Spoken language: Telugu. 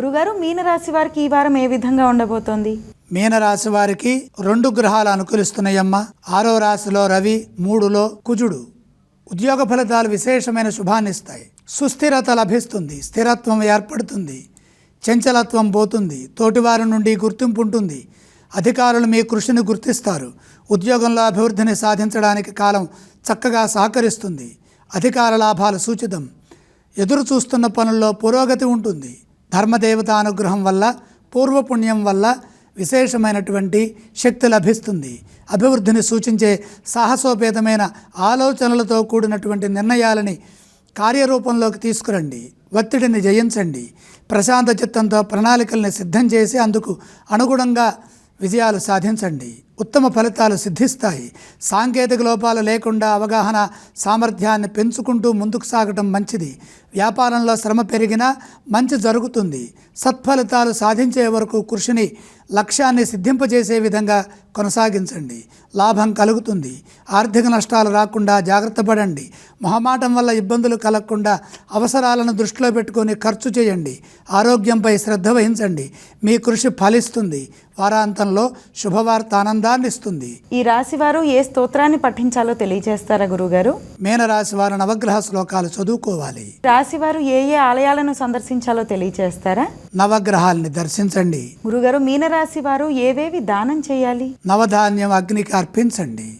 గురుగారు మీనరాశి వారికి ఈ వారం ఏ విధంగా ఉండబోతోంది? మీనరాశి వారికి రెండు గ్రహాలు అనుకూలిస్తున్నాయమ్మా. ఆరో రాశిలో రవి మూడులో కుజుడు. ఉద్యోగ ఫలితాలు విశేషమైన శుభాన్నిస్తాయి సుస్థిరత లభిస్తుంది స్థిరత్వం ఏర్పడుతుంది చంచలత్వం పోతుంది తోటివారి నుండి గుర్తింపు ఉంటుంది అధికారులు మీ కృషిని గుర్తిస్తారు ఉద్యోగంలో అభివృద్ధిని సాధించడానికి కాలం చక్కగా సహకరిస్తుంది అధికార లాభాలు సూచితం ఎదురు చూస్తున్న పనుల్లో పురోగతి ఉంటుంది ధర్మదేవత అనుగ్రహం వల్ల పూర్వపుణ్యం వల్ల విశేషమైనటువంటి శక్తి లభిస్తుంది. అభివృద్ధిని సూచించే సాహసోపేతమైన ఆలోచనలతో కూడినటువంటి నిర్ణయాలని కార్యరూపంలోకి తీసుకురండి. ఒత్తిడిని జయించండి. ప్రశాంత చిత్తంతో ప్రణాళికల్ని సిద్ధం చేసి అందుకు అనుగుణంగా విజయాలు సాధించండి. ఉత్తమ ఫలితాలు సిద్ధిస్తాయి. సాంకేతిక లోపాలు లేకుండా అవగాహన సామర్థ్యాన్ని పెంచుకుంటూ ముందుకు సాగటం మంచిది. వ్యాపారంలో శ్రమ పెరిగినా మంచి జరుగుతుంది. సత్ఫలితాలు సాధించే వరకు కృషిని లక్ష్యాన్ని సిద్ధింపజేసే విధంగా కొనసాగించండి. లాభం కలుగుతుంది. ఆర్థిక నష్టాలు రాకుండా జాగ్రత్త పడండి. మొహమాటం వల్ల ఇబ్బందులు కలగకుండా అవసరాలను దృష్టిలో పెట్టుకొని ఖర్చు చేయండి. ఆరోగ్యంపై శ్రద్ధ వహించండి. మీ కృషి ఫలిస్తుంది. వారాంతంలో శుభవార్త ఆనందాన్ని ఇస్తుంది. ఈ రాశి వారు ఏ స్తోత్రాన్ని పఠించాలో తెలియజేస్తారా గురుగారు? మీనరాశి వారు నవగ్రహ శ్లోకాలు చదువుకోవాలి. రాశి వారు ఏ ఏ ఆలయాలను సందర్శించాలో తెలియజేస్తారా నవగ్రహాల్ని దర్శించండి. గురుగారు మీనరాశి వారు ఏవేవి దానం చేయాలి? నవధాన్యం అగ్నికి అర్పించండి